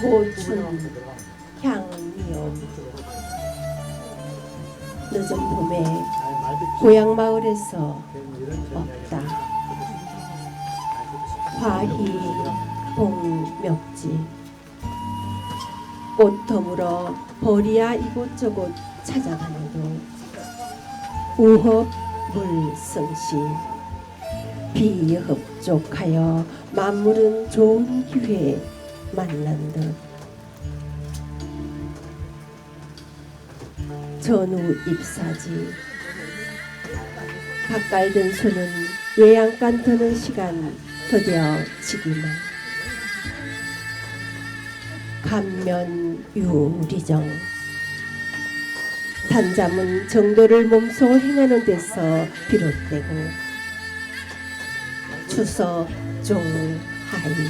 고춘 향미요 늦은 봄에 고향 마을에서 없다. 화희 봉멱지. 꽃 더물어 버리야 이곳저곳 찾아가는도 우허 물성시 비흡족하여 만물은 좋은 기회에 만난 듯. 전후 입사지. 가까이 든 손은 외양간 드는 시간 드디어 지기만 감면 유리정 단잠은 정도를 몸소 행하는 데서 비롯되고 추석 종하이.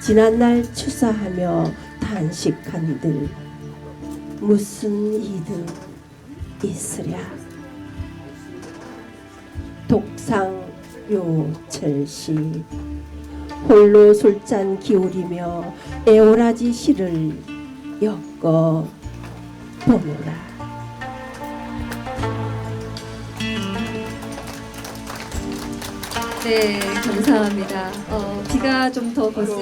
지난날 추사하며 단식한들 무슨 이득 있으랴? 독상 요철시 홀로 술잔 기울이며 에오라지 시를 엮어 보노라 네, 감사합니다. 어, 비가 좀더 거슬